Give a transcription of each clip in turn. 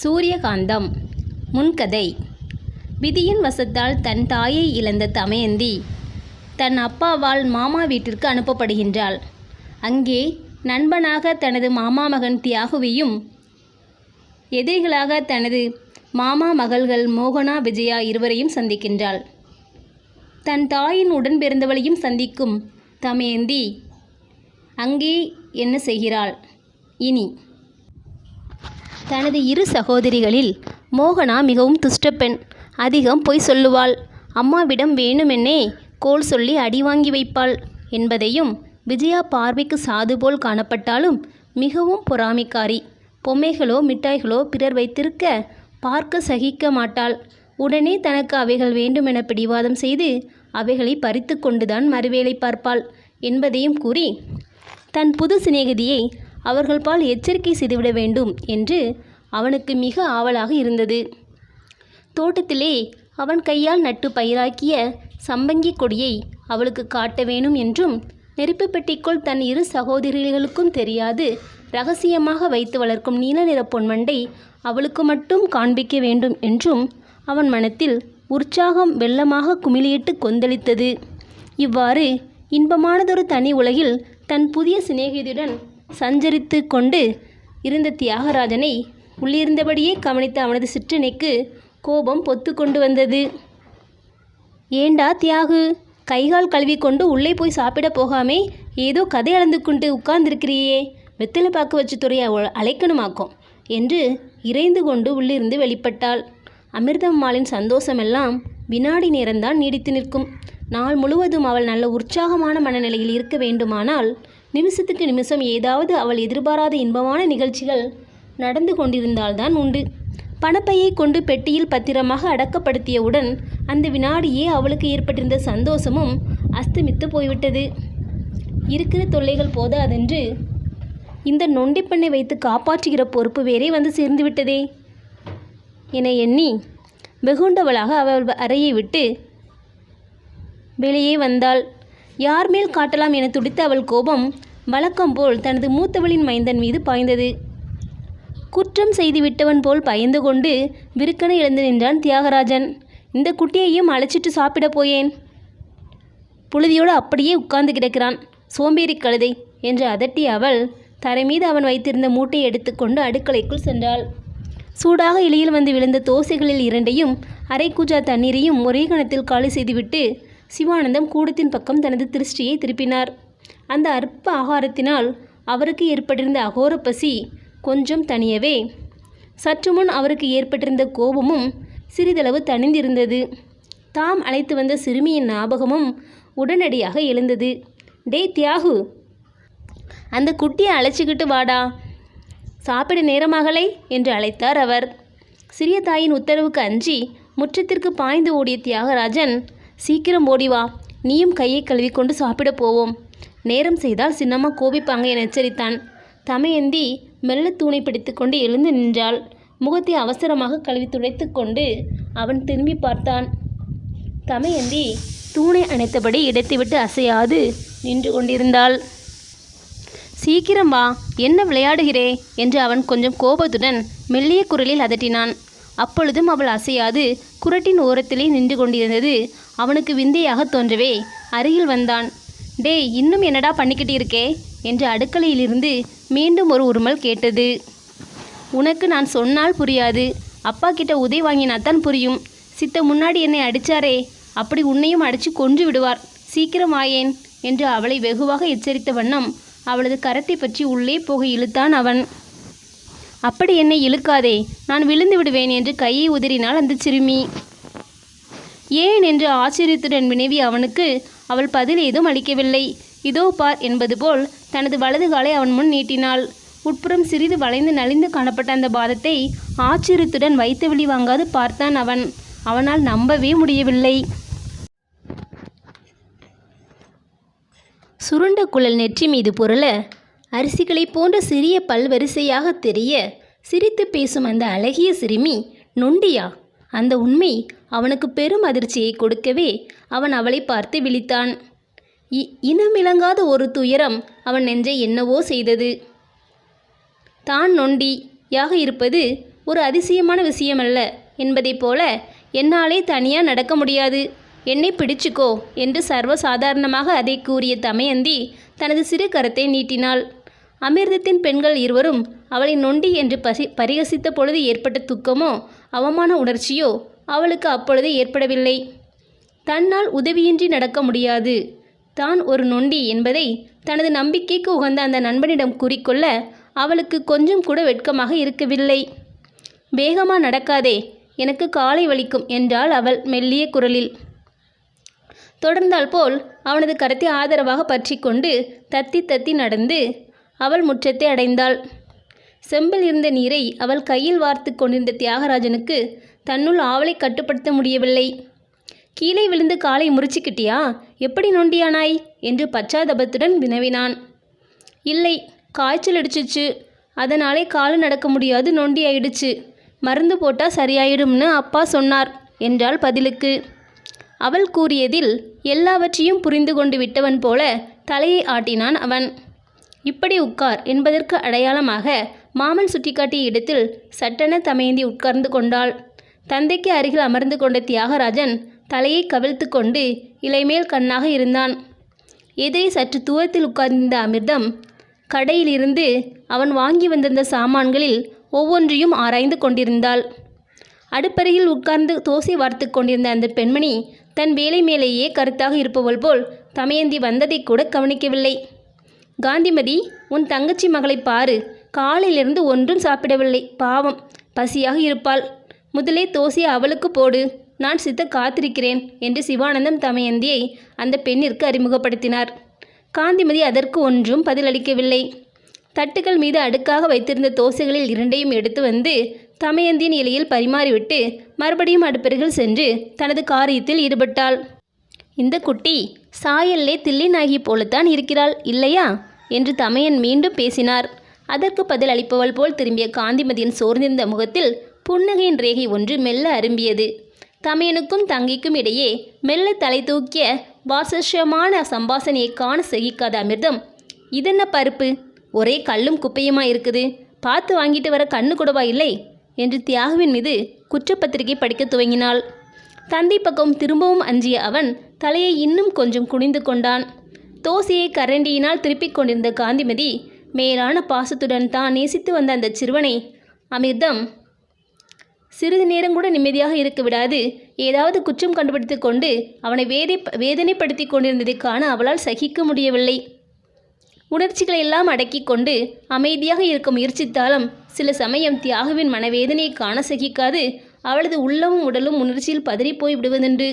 சூரியகாந்தம் முன்கதை. விதியின் வசத்தால் தன் தாயை இழந்த தமயந்தி தன் அப்பாவால் மாமா வீட்டிற்கு அனுப்பப்படுகின்றாள். அங்கே நண்பனாக தனது மாமா மகன் தியாகுவியும் எதிரிகளாக தனது மாமா மகள்கள் மோகனா விஜயா இருவரையும் சந்திக்கின்றாள். தன் தாயின் உடன் பிறந்தவளையும் சந்திக்கும் தமயந்தி அங்கே என்ன செய்கிறாள்? இனி தனது இரு சகோதரிகளில் மோகனா மிகவும் துஷ்டப்பெண் அதிகம் பொய் சொல்லுவாள். அம்மாவிடம் வேணுமென்னே கோல் சொல்லி அடி வாங்கி வைப்பாள் என்பதையும் விஜயா பார்வைக்கு சாது போல் காணப்பட்டாலும் மிகவும் பொறாமைக்காரி. பொம்மைகளோ மிட்டாய்களோ பிறர் வைத்திருக்க பார்க்க சகிக்க மாட்டாள். உடனே தனக்கு அவைகள் வேண்டுமென பிடிவாதம் செய்து அவைகளை பறித்து கொண்டுதான் மறுவேளை பார்ப்பாள் என்பதையும் கூறி தன் புது சிநேகிதியை அவர்கள் பால் எச்சரிக்கை செய்துவிட வேண்டும் என்று அவனுக்கு மிக ஆவலாக இருந்தது. தோட்டத்திலே அவன் கையால் நட்டு பயிராக்கிய சம்பங்கி கொடியை அவளுக்கு காட்ட வேணும் என்றும் நெருப்பு பெட்டிக்குள் தன் இரு சகோதரிகளுக்கும் தெரியாது ரகசியமாக வைத்து வளர்க்கும் நீல நிற பொன்மண்டை அவளுக்கு மட்டும் காண்பிக்க வேண்டும் என்றும் அவன் மனத்தில் உற்சாகம் வெள்ளமாக குமிழியிட்டு கொந்தளித்தது. இவ்வாறு இன்பமானதொரு தனி உலகில் தன் புதிய சிநேகிதியுடன் சஞ்சரித்து கொண்டு இருந்த தியாகராஜனை உள்ளிருந்தபடியே கவனித்த அவனது சிற்றனைக்கு கோபம் பொத்து கொண்டு வந்தது. ஏண்டா தியாகு கைகால் கழுவி கொண்டு உள்ளே போய் சாப்பிட போகாமே ஏதோ கதை அளந்து கொண்டு உட்கார்ந்திருக்கிறியே வெத்தலை பாக்கு வச்சு துறையை அழைக்கணுமாக்கும்? என்று இறைந்து கொண்டு உள்ளிருந்து வெளிப்பட்டாள். அமிர்தம்மாளின் சந்தோஷமெல்லாம் வினாடி நேரம்தான் நீடித்து நிற்கும். நாள் முழுவதும் அவள் நல்ல உற்சாகமான மனநிலையில் இருக்க வேண்டுமானால் நிமிஷத்துக்கு நிமிஷம் ஏதாவது அவள் எதிர்பாராத இன்பமான நிகழ்ச்சிகள் நடந்து கொண்டிருந்தால்தான் உண்டு. பணப்பையை கொண்டு பெட்டியில் பத்திரமாக அடக்கப்படுத்தியவுடன் அந்த வினாடியே அவளுக்கு ஏற்பட்டிருந்த சந்தோஷமும் அஸ்தமித்து போய்விட்டது. இருக்கிற தொல்லைகள் போதாதென்று இந்த நொண்டிப்பெண்ணை வைத்து காப்பாற்றுகிற பொறுப்பு வேறே வந்து சேர்ந்து விட்டதே. என எண்ணி வெகுண்டவளாக அவள் அறையை விட்டு வெளியே வந்தாள். யார் மேல் காட்டலாம் என துடித்த அவள் கோபம் வழக்கம் போல் தனது மூத்தவளின் மைந்தன் மீது பாய்ந்தது. குற்றம் செய்து விட்டவன் போல் பயந்து கொண்டு விருக்கனை இழந்து நின்றான் தியாகராஜன். இந்த குட்டியையும் அழைச்சிட்டு சாப்பிட போயேன். புழுதியோடு அப்படியே உட்கார்ந்து கிடக்கிறான். சோம்பேறி கழுதை என்று அதட்டி அவள் தரை மீது அவன் வைத்திருந்த மூட்டையை எடுத்துக்கொண்டு அடுக்கலைக்குள் சென்றாள். சூடாக இலையில் வந்து விழுந்த தோசைகளில் இரண்டையும் அரை கூஜா தண்ணீரையும் ஒரே கணத்தில் காலி செய்துவிட்டு சிவானந்தம் கூடத்தின் பக்கம் தனது திருஷ்டியை திருப்பினார். அந்த அற்ப ஆகாரத்தினால் அவருக்கு ஏற்பட்டிருந்த அகோர பசி கொஞ்சம் தனியவே சற்று முன் அவருக்கு ஏற்பட்டிருந்த கோபமும் சிறிதளவு தணிந்திருந்தது. தாம் அழைத்து வந்த சிறுமியின் ஞாபகமும் உடனடியாக எழுந்தது. டே தியாகு அந்த குட்டியை அழைச்சிக்கிட்டு வாடா. சாப்பிட நேரமாகலை என்று அழைத்தார் அவர். சிறிய தாயின் உத்தரவுக்கு அஞ்சி முற்றத்திற்கு பாய்ந்து ஓடிய தியாகராஜன் சீக்கிரம் ஓடி வா. நீயும் கையை கழுவிக்கொண்டு சாப்பிட போவோம். நேரம் செய்தால் சின்னம்மா கோபிப்பாங்க என எச்சரித்தான். தமையந்தி மெல்ல தூணை பிடித்துக்கொண்டு எழுந்து நின்றாள். முகத்தை அவசரமாக கழுவி துடைத்து கொண்டு அவன் திரும்பி பார்த்தான். தமையந்தி தூணை அணைத்தபடி இடத்தை விட்டு அசையாது நின்று கொண்டிருந்தாள். சீக்கிரம் வா. என்ன விளையாடுகிறே? என்று அவன் கொஞ்சம் கோபத்துடன் மெல்லிய குரலில் அதட்டினான். அப்பொழுதும் அவள் அசையாது. குரட்டின் ஓரத்திலே நின்று கொண்டிருந்தது. அவனுக்கு விந்தையாக தோன்றவே அருகில் வந்தான். டேய் இன்னும் என்னடா பண்ணிக்கிட்டு இருக்கே? என்று அடுக்கலையிலிருந்து மீண்டும் ஒரு உருமல் கேட்டது. உனக்கு நான் சொன்னால் புரியாது. அப்பா கிட்ட உதவி வாங்கினாத்தான் புரியும். சித்த முன்னாடி என்னை அடிச்சாரே அப்படி உன்னையும் அடித்து கொன்று விடுவார். சீக்கிரம் ஆயேன் என்று அவளை வெகுவாக எச்சரித்த வண்ணம் அவளது கரத்தை பற்றி உள்ளே போக இழுத்தான் அவன். அப்படி என்னை இழுக்காதே. நான் விழுந்து விடுவேன் என்று கையை உதறினாள் அந்த சிறுமி. ஏன் என்று ஆச்சரியத்துடன் வினவி அவனுக்கு அவள் பதில் ஏதும் அளிக்கவில்லை. இதோ பார் என்பது போல் தனது வலது காலை அவன் முன் நீட்டினாள். உட்புறம் சிறிது வளைந்து நலிந்து காணப்பட்ட அந்த பாதத்தை ஆச்சரியத்துடன் வைத்த வெளி வாங்காது பார்த்தான் அவன். அவனால் நம்பவே முடியவில்லை. சுருண்ட குழல் நெற்றி மீது பொருள அரிசிகளைப் போன்ற சிறிய பல்வரிசையாக தெரிய சிரித்து பேசும் அந்த அழகிய சிறுமி நொண்டியா? அந்த உண்மை அவனுக்கு பெரும் அதிர்ச்சியை கொடுக்கவே அவன் அவளை பார்த்து விழித்தான். இ இனமிளங்காத ஒரு துயரம் அவன் நெஞ்சை என்னவோ செய்தது. தான் நொண்டியாக இருப்பது ஒரு அதிசயமான விஷயமல்ல என்பதைப் போல என்னாலே தனியாக நடக்க முடியாது. என்னை பிடிச்சுக்கோ என்று சர்வசாதாரணமாக அதை கூறிய தமயந்தி தனது சிறு கரத்தை நீட்டினாள். அமிர்தத்தின் பெண்கள் இருவரும் அவளை நொண்டி என்று பசி பரிகசித்த பொழுது ஏற்பட்ட துக்கமோ அவமான உணர்ச்சியோ அவளுக்கு அப்பொழுது ஏற்படவில்லை. தன்னால் உதவியின்றி நடக்க முடியாது. தான் ஒரு நொண்டி என்பதை தனது நம்பிக்கைக்கு உகந்த அந்த நண்பனிடம் கூறிக்கொள்ள அவளுக்கு கொஞ்சம் கூட வெட்கமாக இருக்கவில்லை. வேகமாக நடக்காதே எனக்கு காலை வலிக்கும் என்றாள் அவள் மெல்லிய குரலில். தொடர்ந்தால் போல் அவனது கரத்தை ஆதரவாக பற்றி கொண்டு தத்தி தத்தி நடந்து அவள் முற்றத்தை அடைந்தாள். செம்பில் இருந்த நீரை அவள் கையில் வார்த்து கொண்டிருந்த தியாகராஜனுக்கு தன்னுள் ஆவலை கட்டுப்படுத்த முடியவில்லை. கீழே விழுந்து காலை முறிச்சுக்கிட்டியா? எப்படி நொண்டியானாய்? என்று பச்சாதபத்துடன் வினவினான். இல்லை காய்ச்சல் அடிச்சிச்சு. அதனாலே காலு நடக்க முடியாது நொண்டி ஆயிடுச்சு மருந்து போட்டால் சரியாயிடும்னு அப்பா சொன்னார் என்றாள் பதிலுக்கு. அவள் கூறியதில் எல்லாவற்றையும் புரிந்து கொண்டு விட்டவன் போல தலையை ஆட்டினான் அவன். இப்படி உட்கார் என்பதற்கு அடையாளமாக மாமன் சுட்டிக்காட்டிய இடத்தில் சட்டென தமையந்தி உட்கார்ந்து கொண்டாள். தந்தைக்கு அருகில் அமர்ந்து கொண்ட தியாகராஜன் தலையை கவிழ்த்து கொண்டு இலைமேல் கண்ணாக இருந்தான். எதிரே சற்று தூரத்தில் உட்கார்ந்திருந்த அமிர்தம் கடையிலிருந்து அவன் வாங்கி வந்திருந்த சாமான்களில் ஒவ்வொன்றையும் ஆராய்ந்து கொண்டிருந்தாள். அடுப்பறையில் உட்கார்ந்து தோசை வார்த்து கொண்டிருந்த அந்த பெண்மணி தன் வேலை மேலேயே கருத்தாக இருப்பவள் போல் தமயந்தி வந்ததை கூட கவனிக்கவில்லை. காந்திமதி உன் தங்கச்சி மகளை பாரு. காலையிலிருந்து ஒன்றும் சாப்பிடவில்லை. பாவம். பசியாக இருப்பாள். முதலே தோசையை அவளுக்கு போடு. நான் சித்த காத்திருக்கிறேன் என்று சிவானந்தம் தமயந்தியை அந்த பெண்ணிற்கு அறிமுகப்படுத்தினார். காந்திமதி அதற்கு ஒன்றும் பதிலளிக்கவில்லை. தட்டுகள் மீது அடுக்காக வைத்திருந்த தோசைகளில் இரண்டையும் எடுத்து வந்து தமயந்தியின் இலையில் பரிமாறிவிட்டு மறுபடியும் அடுப்பருகில் சென்று தனது காரியத்தில் ஈடுபட்டாள். இந்த குட்டி சாயல்லே தில்லி நாயகி போலத்தான் இருக்கிறாள் இல்லையா? என்று தமையன் மீண்டும் பேசினார். அதற்கு பதில் அளிப்பவள் போல் திரும்பிய காந்திமதியின் சோர்ந்திருந்த முகத்தில் புன்னகையின் ரேகை ஒன்று மெல்ல அரும்பியது. தமையனுக்கும் தங்கைக்கும் இடையே மெல்ல தலை தூக்கிய வாசஸ்யமான சம்பாசனையை காண சகிக்காத அமிர்தம் இதென்ன பருப்பு? ஒரே கல்லும் குப்பையுமா இருக்குது? பார்த்து வாங்கிட்டு வர கண்ணு கூடவா இல்லை? என்று தியாகுவின் மீது குற்றப்பத்திரிகை படிக்க துவங்கினாள். தந்தை பக்கம் திரும்பவும் அஞ்சிய அவன் தலையை இன்னும் கொஞ்சம் குனிந்து கொண்டான். தோசையை கரண்டியினால் திருப்பிக் கொண்டிருந்த காந்திமதி மேலான பாசத்துடன் தான் நேசித்து வந்த அந்த சிறுவனை அமிர்தம் சிறிது நேரம் கூட நிம்மதியாக இருக்க விடாது. ஏதாவது குற்றம் கண்டுபிடித்து கொண்டு அவனை வேதை வேதனைப்படுத்தி கொண்டிருந்ததை காண அவளால் சகிக்க முடியவில்லை. உணர்ச்சிகளை எல்லாம் அடக்கி கொண்டு அமைதியாக இருக்க முயற்சித்தாலும் சில சமயம் தியாகுவின் மனவேதனையை காண சகிக்காது. அவளது உள்ளமும் உடலும் உணர்ச்சியில் பதறிப்போய் விடுவதுண்டு.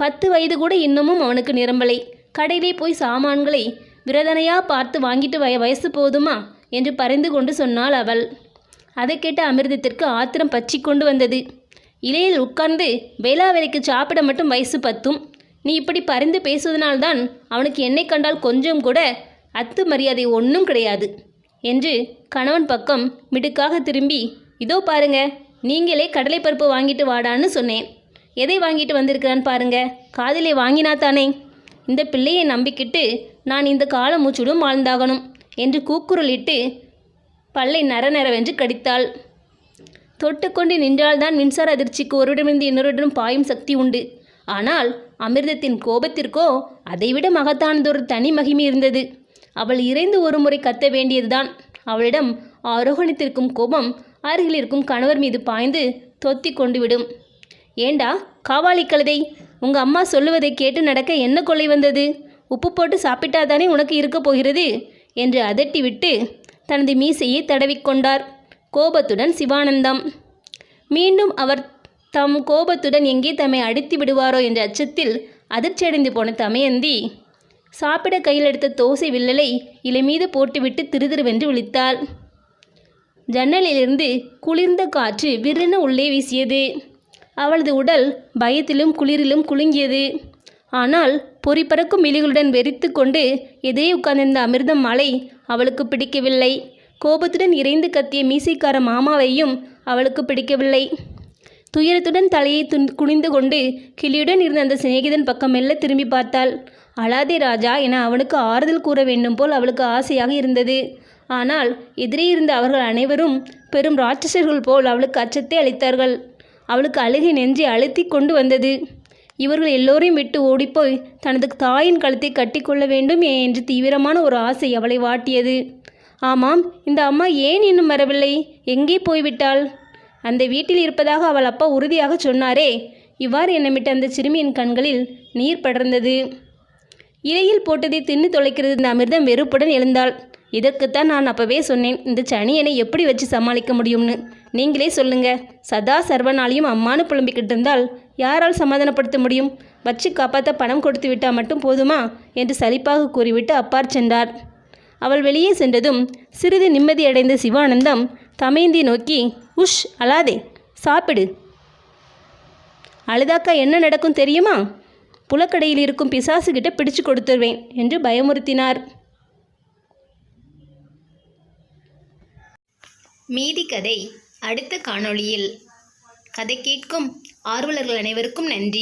பத்து வயது கூட இன்னமும் அவனுக்கு நிரம்பலை. கடையிலே போய் சாமான்களை விரதனையாக பார்த்து வாங்கிட்டு வய வயசு போதுமா? என்று பரிந்து கொண்டு சொன்னாள் அவள். அதை கேட்ட அமிர்தத்திற்கு ஆத்திரம் பற்றி கொண்டு வந்தது. இலையில் உட்கார்ந்து வேளா வேலைக்கு சாப்பிட மட்டும் வயசு பத்தும். நீ இப்படி பறிந்து பேசுவதனால்தான் அவனுக்கு என்னை கண்டால் கொஞ்சம் கூட அத்து மரியாதை ஒன்றும் கிடையாது என்று கணவன் பக்கம் மிடுக்காக திரும்பி இதோ பாருங்க நீங்களே கடலைப்பருப்பு வாங்கிட்டு வாடான்னு சொன்னேன். எதை வாங்கிட்டு வந்திருக்கிறான்னு பாருங்க. காதிலே வாங்கினா தானே. இந்த பிள்ளையை நம்பிக்கிட்டு நான் இந்த கால மூச்சுடும் வாழ்ந்தாகணும் என்று கூக்குரலிட்டு பல்லை நர நரவென்று கடித்தாள். தொட்டுக்கொண்டு நின்றால்தான் மின்சார அதிர்ச்சிக்கு ஒருவிடமிருந்து இன்னொருடன் பாயும் சக்தி உண்டு. ஆனால் அமிர்தத்தின் கோபத்திற்கோ அதைவிட மகத்தானதொரு தனி மகிமை இருந்தது. அவள் இறைந்து ஒரு முறை கத்த வேண்டியதுதான். அவளிடம் ஆரோகணித்திருக்கும் கோபம் அருகில் இருக்கும் கணவர் மீது பாய்ந்து தொத்தி கொண்டு விடும் ஏண்டா காவாலி கழுதை உங்கள் அம்மா சொல்லுவதை கேட்டு நடக்க என்ன கொள்ளை வந்தது? உப்பு போட்டு சாப்பிட்டாதானே உனக்கு இருக்கப் போகிறது? என்று அதட்டிவிட்டு தனது மீசையை தடவிக்கொண்டார் கோபத்துடன் சிவானந்தம் மீண்டும் அவர் தம் கோபத்துடன் எங்கே தம்மை அடித்து விடுவாரோ என்ற அச்சத்தில் அதிர்ச்சியடைந்து போன தமயந்தி சாப்பிட கையில் எடுத்த தோசை வில்லலை இலை மீது போட்டுவிட்டு திருதிருவென்று விழித்தாள். ஜன்னலிலிருந்து குளிர்ந்த காற்று விற்றென உள்ளே வீசியது. அவளது உடல் பயத்திலும் குளிரிலும் குலுங்கியது. ஆனால் பொறி பறக்கும் விழிகளுடன் வெறித்து கொண்டு எதே உட்கார்ந்திருந்த அமிர்தம் மலை அவளுக்கு பிடிக்கவில்லை. கோபத்துடன் இறைந்து கத்திய மீசைக்கார மாமாவையும் அவளுக்கு பிடிக்கவில்லை. துயரத்துடன் தலையை துன் குனிந்து கொண்டு கிளியுடன் இருந்த அந்த சிநேகிதன் பக்கம் மெல்ல திரும்பி பார்த்தாள். அழாதே ராஜா என அவனுக்கு ஆறுதல் கூற வேண்டும் போல் அவளுக்கு ஆசையாக இருந்தது. ஆனால் எதிரே இருந்த அவர்கள் அனைவரும் பெரும் ராட்சசர்கள் போல் அவளுக்கு அச்சத்தை அளித்தார்கள். அவளுக்கு அழுகை நெஞ்சை அழுத்தி கொண்டு வந்தது. இவர்கள் எல்லோரையும் விட்டு ஓடிப்போய் தனது தாயின் கழுத்தை கட்டிக்கொள்ள வேண்டும் என்று தீவிரமான ஒரு ஆசை அவளை வாட்டியது. ஆமாம் இந்த அம்மா ஏன் இன்னும் வரவில்லை? எங்கே போய்விட்டாள்? அந்த வீட்டில் இருப்பதாக அவள் அப்பா உறுதியாக சொன்னாரே. இவ்வாறு எண்ணமிட்ட அந்த சிறுமியின் கண்களில் நீர் படர்ந்தது. இலையில் போட்டதை தின்னு தொலைக்கிறது இந்த அமிர்தம் வெறுப்புடன் எழுந்தாள். இதற்குத்தான் நான் அப்பவே சொன்னேன் இந்த சனியனை எப்படி வச்சு சமாளிக்க முடியும்னு. நீங்களே சொல்லுங்க. சதா சர்வனாலையும் அம்மானு புலம்பிக்கிட்டு இருந்தால் யாரால் சமாதானப்படுத்த முடியும்? வச்சு காப்பாற்ற பணம் கொடுத்து விட்டால் மட்டும் போதுமா? என்று சலிப்பாக கூறிவிட்டு அப்பார் சென்றார். அவள் வெளியே சென்றதும் சிறிது நிம்மதியடைந்த சிவானந்தம் தமையந்தி நோக்கி உஷ் அழாதே சாப்பிடு. அழுதாக்கா என்ன நடக்கும் தெரியுமா? புலக்கடையில் இருக்கும் பிசாசுகிட்ட பிடிச்சு கொடுத்துருவேன் என்று பயமுறுத்தினார். மீதி கதை அடுத்த காணொளியில் கதை கேட்கும் ஆர்வலர்கள் அனைவருக்கும் நன்றி.